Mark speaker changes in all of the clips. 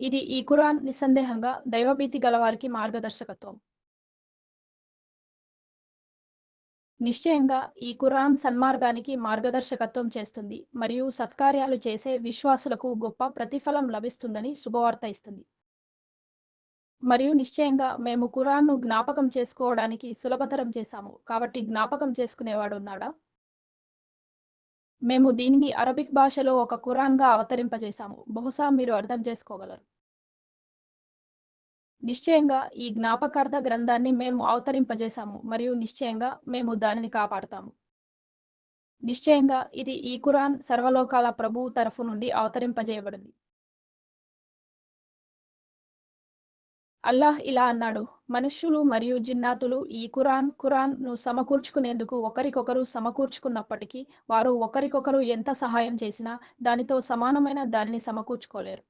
Speaker 1: ఇది ఈ ఖురాన్ నిస్సందేహంగా దైవభీతి గలవారికి మార్గదర్శకత్వం. నిశ్చయంగా ఈ ఖురాన్ సన్మార్గానికి మార్గదర్శకత్వం చేస్తుంది మరియు సత్కార్యాలు చేసే విశ్వాసులకు గొప్ప ప్రతిఫలం లభిస్తుందని శుభవార్త ఇస్తుంది. మరియు నిశ్చయంగా మేము ఖురాన్ను జ్ఞాపకం చేసుకోవడానికి సులభతరం చేశాము కాబట్టి జ్ఞాపకం చేసుకునేవాడు ఉన్నాడా మేము దీనిని అరబిక్ భాషలో ఒక ఖురాన్గా అవతరింపజేశాము బహుశా మీరు అర్థం చేసుకోగలరు. నిశ్చయంగా ఈ జ్ఞాపకార్థ గ్రంథాన్ని మేము అవతరింపజేశాము మరియు నిశ్చయంగా మేము దానిని కాపాడుతాము. నిశ్చయంగా ఇది ఈ ఖురాన్ సర్వలోకాల ప్రభువు తరఫు నుండి అవతరింపజేయబడింది. అల్లాహ్ ఇలా అన్నాడు మనుష్యులు మరియు జిన్నాతులు ఈ ఖురాన్ ఖురాన్ను సమకూర్చుకునేందుకు ఒకరికొకరు సమకూర్చుకున్నప్పటికీ వారు ఒకరికొకరు ఎంత సహాయం చేసినా దానితో సమానమైన దానిని సమకూర్చుకోలేరు.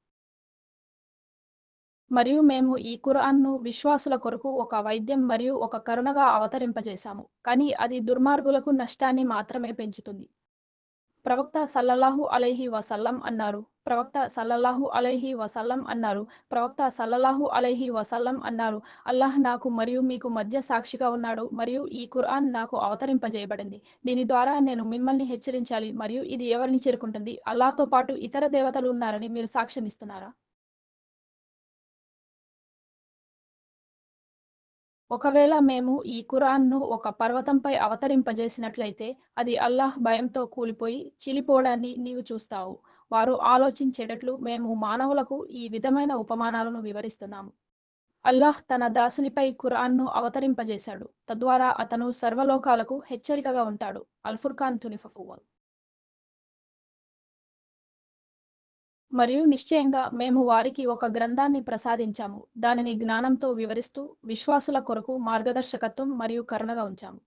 Speaker 1: మరియు మేము ఈ ఖురాన్ను విశ్వాసుల కొరకు ఒక వైద్యం మరియు ఒక కరుణగా అవతరింపజేశాము కానీ అది దుర్మార్గులకు నష్టాన్ని మాత్రమే పెంచుతుంది. ప్రవక్త సల్లల్లాహు అలైహి వసల్లం అన్నారు. ప్రవక్త సల్లల్లాహు అలైహి వసల్లం అన్నారు. ప్రవక్త సల్లల్లాహు అలైహి వసల్లం అన్నారు. అల్లాహ్ నాకు మరియు మీకు మధ్య సాక్షిగా ఉన్నాడు మరియు ఈ ఖురాన్ నాకు అవతరింపజేయబడింది. దీని ద్వారా నేను మిమ్మల్ని హెచ్చరించాలి మరియు ఇది ఎవరిని చేరుకుంటుంది? అల్లాహ్తో పాటు ఇతర దేవతలు ఉన్నారని మీరు సాక్ష్యమిస్తున్నారా? ఒకవేళ మేము ఈ ఖురాన్ను ఒక పర్వతంపై అవతరింపజేసినట్లయితే అది అల్లాహ్ భయంతో కూలిపోయి చీలిపోవడాన్ని నీవు చూస్తావు. వారు ఆలోచించేటట్లు మేము మానవులకు ఈ విధమైన ఉపమానాలను వివరిస్తున్నాము. అల్లాహ్ తన దాసునిపై ఖురాన్ను అవతరింపజేశాడు. తద్వారా అతను సర్వలోకాలకు హెచ్చరికగా ఉంటాడు. అల్ఫుర్ఖాన్ తునిఫువల్ మరియు నిశ్చయంగా మేము వారికి ఒక గ్రంథాన్ని ప్రసాదించాము. దానిని జ్ఞానంతో వివరిస్తూ విశ్వాసుల కొరకు మార్గదర్శకత్వం మరియు కరుణగా ఉంచాము.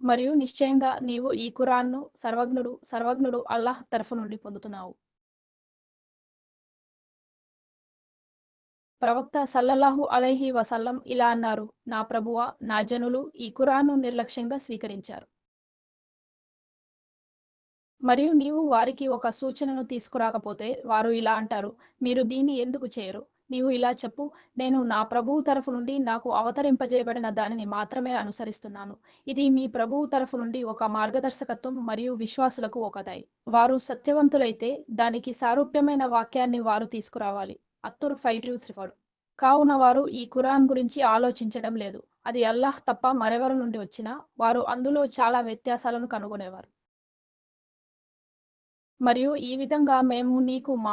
Speaker 1: మరియు నిశ్చయంగా నీవు ఈ ఖురాన్ను సర్వజ్ఞుడు సర్వజ్ఞుడు అల్లాహ్ తరఫు నుండి పొందుతున్నావు. ప్రవక్త సల్లల్లాహు అలైహి వసల్లం ఇలా అన్నారు నా ప్రభువ నా జనులు ఈ ఖురాన్ను నిర్లక్ష్యంగా స్వీకరించారు. మరియు నీవు వారికి ఒక సూచనను తీసుకురాకపోతే వారు ఇలా అంటారు మీరు దీన్ని ఎందుకు చేయరు? నీవు ఇలా చెప్పు నేను నా ప్రభువు తరఫు నుండి నాకు అవతరింపజేయబడిన దానిని మాత్రమే అనుసరిస్తున్నాను. ఇది మీ ప్రభువు తరఫు నుండి ఒక మార్గదర్శకత్వం మరియు విశ్వాసులకు ఒక వారు సత్యవంతులైతే దానికి సారూప్యమైన వాక్యాన్ని వారు తీసుకురావాలి. అత్తుర్ ఫైవ్ టూ త్రీ ఫోర్. కావున వారు ఈ ఖురాన్ గురించి ఆలోచించడం లేదు. అది అల్లాహ్ తప్ప మరెవరి నుండి వచ్చినా వారు అందులో చాలా వ్యత్యాసాలను కనుగొనేవారు. మరియు ఈ విధంగా మేము నీకు